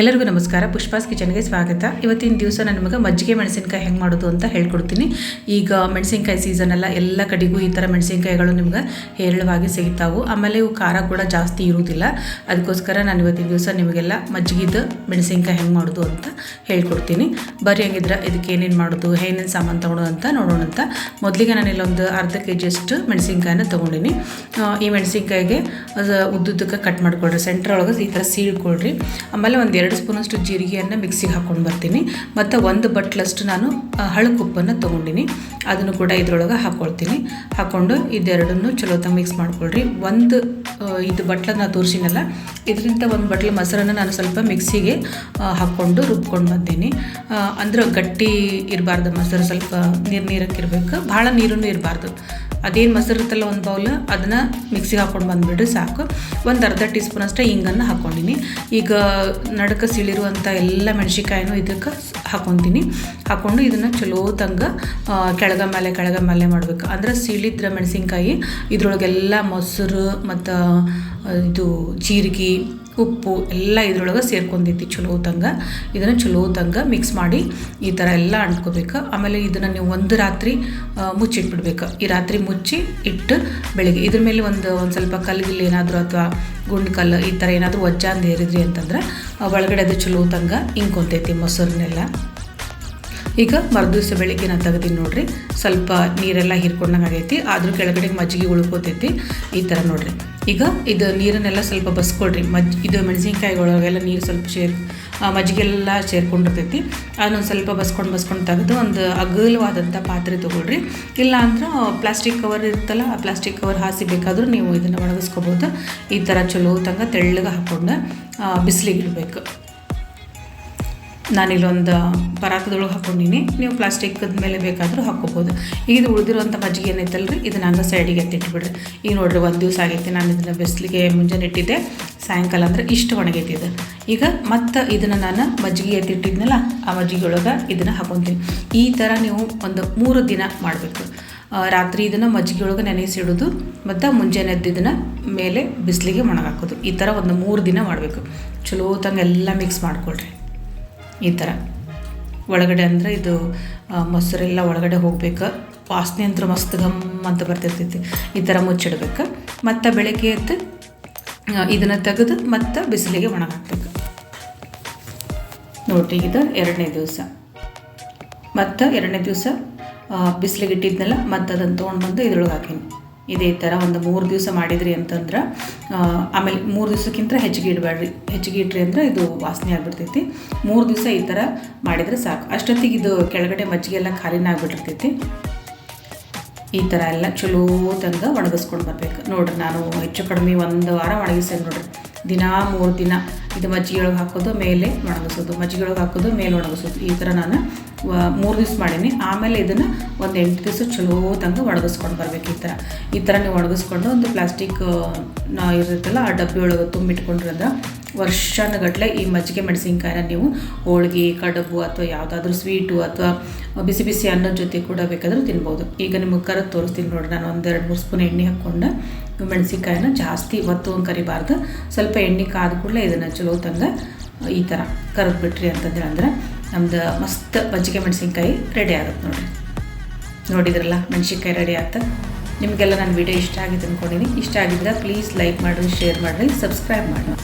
ಎಲ್ಲರಿಗೂ ನಮಸ್ಕಾರ. ಪುಷ್ಪಾಸ್ ಕಿಚನ್ಗೆ ಸ್ವಾಗತ. ಇವತ್ತಿನ ದಿವಸ ನಾನು ನಿಮಗೆ ಮಜ್ಜಿಗೆ ಮೆಣಸಿನಕಾಯಿ ಹೆಂಗೆ ಮಾಡೋದು ಅಂತ ಹೇಳ್ಕೊಡ್ತೀನಿ. ಈಗ ಮೆಣಸಿನಕಾಯಿ ಸೀಸನ್ ಎಲ್ಲ ಎಲ್ಲ ಕಡೆಗೂ ಈ ಥರ ಮೆಣಸಿನಕಾಯಿಗಳು ನಿಮ್ಗೆ ಹೇರಳವಾಗಿ ಸಿಗ್ತಾವೆ. ಆಮೇಲೆ ಇವು ಖಾರ ಕೂಡ ಜಾಸ್ತಿ ಇರುವುದಿಲ್ಲ. ಅದಕ್ಕೋಸ್ಕರ ನಾನು ಇವತ್ತಿನ ದಿವಸ ನಿಮಗೆಲ್ಲ ಮಜ್ಜಿಗೆದು ಮೆಣಸಿನ್ಕಾಯಿ ಹೆಂಗೆ ಮಾಡೋದು ಅಂತ ಹೇಳ್ಕೊಡ್ತೀನಿ. ಬರೀ ಹೆಂಗಿದ್ರೆ ಇದಕ್ಕೆ ಏನೇನು ಮಾಡೋದು, ಏನೇನು ಸಾಮಾನು ತೊಗೊಳೋದು ಅಂತ ನೋಡೋಣ ಅಂತ. ಮೊದಲಿಗೆ ನಾನು ಇಲ್ಲೊಂದು ಅರ್ಧ ಕೆ ಜಿಯಷ್ಟು ಮೆಣಸಿನ್ಕಾಯಿನ ತೊಗೊಂಡಿನಿ. ಈ ಮೆಣಸಿನಕಾಯಿಗೆ ಉದ್ದುದ್ದಕ್ಕೆ ಕಟ್ ಮಾಡ್ಕೊಳ್ರಿ. ಸೆಂಟ್ರ್ ಒಳಗೆ ಈ ಥರ ಸೀಳ್ಕೊಳ್ರಿ. ಆಮೇಲೆ ಒಂದು ಎರಡು ಸ್ಪೂನಷ್ಟು ಜೀರಿಗೆಯನ್ನು ಮಿಕ್ಸಿಗೆ ಹಾಕ್ಕೊಂಡು ಬರ್ತೀನಿ. ಮತ್ತು ಒಂದು ಬಟ್ಲಷ್ಟು ನಾನು ಹಳಕುಪ್ಪನ್ನು ತೊಗೊಂಡಿನಿ. ಅದನ್ನು ಕೂಡ ಇದರೊಳಗೆ ಹಾಕ್ಕೊಳ್ತೀನಿ ಹಾಕ್ಕೊಂಡು ಇದೆರಡನ್ನು ಚಲೋ ಮಿಕ್ಸ್ ಮಾಡ್ಕೊಳ್ರಿ. ಒಂದು ಇದು ಇದು ಬಟ್ಲನ್ನ ತೋರಿಸಿನಲ್ಲ, ಇದರಿಂದ ಒಂದು ಬಟ್ಲ ಮೊಸರನ್ನು ನಾನು ಸ್ವಲ್ಪ ಮಿಕ್ಸಿಗೆ ಹಾಕ್ಕೊಂಡು ರುಬ್ಕೊಂಡು ಬಂದೀನಿ. ಅಂದ್ರೆ ಗಟ್ಟಿ ಇರಬಾರ್ದು, ಮೊಸರು ಸ್ವಲ್ಪ ನೀರು ನೀರಕ್ಕೆ ಇರಬೇಕು ಭಾಳ ನೀರೂ ಇರಬಾರ್ದು. ಅದೇನು ಮೊಸರು ಇರುತ್ತಲ್ಲ ಒಂದು ಬೌಲ್ ಅದನ್ನು ಮಿಕ್ಸಿಗೆ ಹಾಕ್ಕೊಂಡು ಬಂದುಬಿಡ್ರಿ ಸಾಕು. ಒಂದು ಅರ್ಧ ಟೀ ಸ್ಪೂನ್ ಅಷ್ಟೇ ಹಿಂಗನ್ನು ಹಾಕ್ಕೊಂಡಿನಿ ಈಗ ನಡಕ ಸಿಳಿರುವಂಥ ಎಲ್ಲ ಮೆಣಸಿಕಾಯಿನೂ ಇದಕ್ಕೆ ಹಾಕ್ಕೊತೀನಿ ಹಾಕ್ಕೊಂಡು ಇದನ್ನು ಚಲೋ ತಂಗ ಕೆಳಗ ಮೇಲೆ ಕೆಳಗ ಮೇಲೆ ಮಾಡಬೇಕು. ಅಂದರೆ ಸಿಳಿದ್ರ ಮೆಣಸಿನ್ಕಾಯಿ ಇದ್ರೊಳಗೆಲ್ಲ ಮೊಸರು ಮತ್ತು ಇದು ಜೀರಿಗೆ ಉಪ್ಪು ಎಲ್ಲ ಇದ್ರೊಳಗೆ ಸೇರ್ಕೊಂಡೈತಿ ಚಲೋ ತಂಗ ಇದನ್ನು ಚಲೋ ತಂಗ ಮಿಕ್ಸ್ ಮಾಡಿ ಈ ಥರ ಎಲ್ಲ ಅಂಟ್ಕೋಬೇಕು. ಆಮೇಲೆ ಇದನ್ನು ನೀವು ಒಂದು ರಾತ್ರಿ ಮುಚ್ಚಿಟ್ಬಿಡ್ಬೇಕು. ಈ ರಾತ್ರಿ ಮುಚ್ಚಿ ಇಟ್ಟು ಬೆಳಿಗ್ಗೆ. ಇದ್ರ ಮೇಲೆ ಒಂದು ಒಂದು ಸ್ವಲ್ಪ ಕಲ್ಲಿಗಿಲ್ಲಿ ಏನಾದರೂ ಅಥವಾ ಗುಂಡು ಕಲ್ಲು ಈ ಥರ ಏನಾದರೂ ವಜ್ಜಾಂದು ಏರಿದ್ರಿ ಅಂತಂದ್ರೆ ಒಳಗಡೆ ಅದು ಚಲೋ ತಂಗ ಇಂಕೊಂತೈತಿ ಮೊಸರನ್ನೆಲ್ಲ ಈಗ ಮರುದಿವ್ಸ ಬೆಳಿಗ್ಗೆ ನಾನು ತೆಗ್ದೀನಿ ನೋಡ್ರಿ. ಸ್ವಲ್ಪ ನೀರೆಲ್ಲ ಹೀರ್ಕೊಂಡಂಗೆ ಆಗೈತಿ. ಆದರೂ ಕೆಳಗಡೆ ಮಜ್ಜಿಗೆ ಉಳ್ಕೋತೈತಿ. ಈ ಥರ ನೋಡ್ರಿ. ಈಗ ಇದು ನೀರನ್ನೆಲ್ಲ ಸ್ವಲ್ಪ ಬಸ್ಕೊಳ್ರಿ. ಮಜ್, ಇದು ಮೆಣಸಿನ್ಕಾಯಿ ಒಳಗೆಲ್ಲ ನೀರು ಸ್ವಲ್ಪ ಸೇರ್ ಮಜ್ಜಿಗೆ ಎಲ್ಲ ಸೇರ್ಕೊಂಡಿರ್ತೈತಿ. ಅದನ್ನೊಂದು ಸ್ವಲ್ಪ ಬಸ್ಕೊಂಡು ಬಸ್ಕೊಂಡು ತೆಗೆದು ಒಂದು ಅಗಲವಾದಂಥ ಪಾತ್ರೆ ತೊಗೊಳ್ರಿ. ಇಲ್ಲ ಅಂದ್ರೆ ಪ್ಲಾಸ್ಟಿಕ್ ಕವರ್ ಇರುತ್ತಲ್ಲ, ಆ ಪ್ಲಾಸ್ಟಿಕ್ ಕವರ್ ಹಾಸಿ ಬೇಕಾದರೂ ನೀವು ಇದನ್ನು ಒಣಗಿಸ್ಕೋಬೋದು. ಈ ಥರ ಚಲೋ ತಂಗ ತೆಳ್ಳಗೆ ಹಾಕ್ಕೊಂಡು ಬಿಸಿಲಿಗೆ ಇಡಬೇಕು. ನಾನಿಲ್ಲೊಂದು ಪರಾತದೊಳಗೆ ಹಾಕ್ಕೊಂಡಿನಿ ನೀವು ಪ್ಲಾಸ್ಟಿಕ್ದ ಮೇಲೆ ಬೇಕಾದರೂ ಹಾಕ್ಕೋಬೋದು ಈಗ ಇದು ಉಳಿದಿರುವಂಥ ಮಜ್ಜಿಗೆ ಏನೈತಲ್ರಿ ಇದು ನಾನು ಸೈಡಿಗೆ ಎತ್ತಿಟ್ಬಿಡ್ರಿ. ಈಗ ನೋಡಿರಿ ಒಂದು ದಿವಸ ಆಗೈತಿ. ನಾನು ಇದನ್ನು ಬಿಸಿಲಿಗೆ ಮುಂಜಾನೆ ಇಟ್ಟಿದ್ದೆ. ಸಾಯಂಕಾಲ ಅಂದರೆ ಇಷ್ಟು ಒಣಗೈತಿ ಇದು. ಈಗ ಮತ್ತು ಇದನ್ನು ನಾನು ಮಜ್ಜಿಗೆ ಎತ್ತಿಟ್ಟಿದ್ನಲ್ಲ, ಆ ಮಜ್ಜಿಗೆ ಒಳಗೆ ಇದನ್ನು ಹಾಕೊತೀನಿ. ಈ ಥರ ನೀವು ಒಂದು ಮೂರು ದಿನ ಮಾಡಬೇಕು. ರಾತ್ರಿ ಇದನ್ನು ಮಜ್ಜಿಗೆ ಒಳಗೆ ನೆನೆಸಿಡೋದು ಮತ್ತು ಮುಂಜಾನೆ ಇದನ್ನು ಮೇಲೆ ಬಿಸಿಲಿಗೆ ಒಣಗಾಕೋದು. ಈ ಥರ ಒಂದು ಮೂರು ದಿನ ಮಾಡಬೇಕು. ಚಲೋ ತಂಗ ಎಲ್ಲ ಮಿಕ್ಸ್ ಮಾಡ್ಕೊಳ್ರಿ. ಈ ಥರ. ಒಳಗಡೆ ಅಂದರೆ ಇದು ಮೊಸರೆಲ್ಲ ಒಳಗಡೆ ಹೋಗ್ಬೇಕು. ವಾಸನೆ ಅಂತ ಮಸ್ತ್ ಘಮ್ ಅಂತ ಬರ್ತಿರ್ತೈತಿ. ಈ ಥರ ಮುಚ್ಚಿಡ್ಬೇಕು. ಮತ್ತು ಬೆಳಗ್ಗೆ ಎದ್ದು ಇದನ್ನು ತೆಗೆದು ಮತ್ತು ಬಿಸಿಲಿಗೆ ಒಣಗಾಕ್ಬೇಕು. ನೋಡಿರಿ, ಇದು ಎರಡನೇ ದಿವಸ. ಮತ್ತು ಎರಡನೇ ದಿವಸ ಬಿಸಿಲಿಗೆ ಇಟ್ಟಿದ್ನಲ್ಲ, ಮತ್ತು ಅದನ್ನು ತೊಗೊಂಡು ಬಂದು ಇದ್ರೊಳಗೆ ಹಾಕೀನಿ. ಇದೇ ಥರ ಒಂದು ಮೂರು ದಿವಸ ಮಾಡಿದ್ರಿ ಅಂತಂದ್ರೆ ಆಮೇಲೆ ಮೂರು ದಿವಸಕ್ಕಿಂತ ಹೆಚ್ಚಿಗೆ ಇಡಬೇಡ್ರಿ ಹೆಚ್ಚಿಗೆ ಇಟ್ರಿ ಅಂದ್ರೆ ಇದು ವಾಸನೆ ಆಗಿಬಿಡ್ತೈತಿ. ಮೂರು ದಿವಸ ಈ ಥರ ಮಾಡಿದರೆ ಸಾಕು. ಅಷ್ಟೊತ್ತಿಗೆ ಇದು ಕೆಳಗಡೆ ಮಜ್ಜಿಗೆ ಎಲ್ಲ ಖಾಲಿನ ಆಗಿಬಿಟ್ಟಿರ್ತೈತಿ. ಈ ಥರ ಎಲ್ಲ ಚಲೋ ತಂಗ ಒಣಗಿಸ್ಕೊಂಡು ಬರಬೇಕು. ನೋಡ್ರಿ, ನಾನು ಹೆಚ್ಚು ಕಡಿಮೆ ಒಂದು ವಾರ ಒಣಗಿಸ್ತೇನೆ ನೋಡ್ರಿ. ದಿನ, ಮೂರು ದಿನ ಇದು ಮಜ್ಜಿಗೆ ಒಳಗೆ ಹಾಕೋದು, ಮೇಲೆ ಒಣಗಿಸೋದು. ಮಜ್ಜಿಗೆ ಒಳಗೆ ಹಾಕೋದು, ಮೇಲೆ ಒಣಗಿಸೋದು. ಈ ಥರ ನಾನು ಮೂರು ದಿವ್ಸ ಮಾಡೀನಿ. ಆಮೇಲೆ ಇದನ್ನು ಒಂದು ಎಂಟು ದಿವಸ ಚಲೋ ತಂಗ ಒಣಗಿಸ್ಕೊಂಡು ಬರಬೇಕು ಈ ಥರ. ಈ ಥರ ನೀವು ಒಣಗಿಸ್ಕೊಂಡು ಒಂದು ಪ್ಲಾಸ್ಟಿಕ್, ನಾ, ಇರುತ್ತಲ್ಲ, ಆ ಡಬ್ಬಿ ಒಳಗೆ ತುಂಬಿಟ್ಕೊಂಡ್ರೆ ಅಂದ್ರೆ ವರ್ಷಾನುಗಟ್ಲೆ ಈ ಮಜ್ಜಿಗೆ ಮೆಣಸಿನ್ಕಾಯಿನ ನೀವು ಹೋಳಿಗೆ, ಕಡುಬು ಅಥವಾ ಯಾವುದಾದ್ರೂ ಸ್ವೀಟು ಅಥವಾ ಬಿಸಿ ಬಿಸಿ ಅನ್ನದ ಜೊತೆ ಕೂಡ ಬೇಕಾದರೂ ತಿನ್ಬೋದು. ಈಗ ನಿಮಗೆ ಕರ ತೋರಿಸ್ತೀನಿ ನೋಡಿ ನಾನು ಒಂದೆರಡು ಮೂರು ಸ್ಪೂನ್ ಎಣ್ಣೆ ಹಾಕ್ಕೊಂಡು ಮೆಣಸಿನ್ಕಾಯಿನ ಜಾಸ್ತಿ ಒತ್ತು ಕರಿಬಾರ್ದು. ಸ್ವಲ್ಪ ಎಣ್ಣೆ ಕಾದ ಕೂಡಲೇ ಇದನ್ನು ಚಲೋ ತಂಗ ಈ ಥರ ಕರೆದು ಬಿಟ್ರಿ ಅಂತಂದ್ರೆ ಅಂದ್ರೆ ನಮ್ದು ಮಸ್ತ್ ಮಜ್ಜಿಗೆ ಮೆಣಸಿನ್ಕಾಯಿ ರೆಡಿ ಆಗುತ್ತೆ ನೋಡಿರಿ. ನೋಡಿದ್ರಲ್ಲ ಮೆಣಸಿನ್ಕಾಯಿ ರೆಡಿ ಆಗ್ತದೆ ನಿಮಗೆಲ್ಲ ನನ್ನ ವಿಡಿಯೋ ಇಷ್ಟ ಆಗಿದೆ ಅಂದ್ಕೊಂಡಿನಿ ಇಷ್ಟ ಆಗಿದ್ರೆ ಪ್ಲೀಸ್ ಲೈಕ್ ಮಾಡಿರಿ ಶೇರ್ ಮಾಡಿರಿ ಸಬ್ಸ್ಕ್ರೈಬ್ ಮಾಡಿ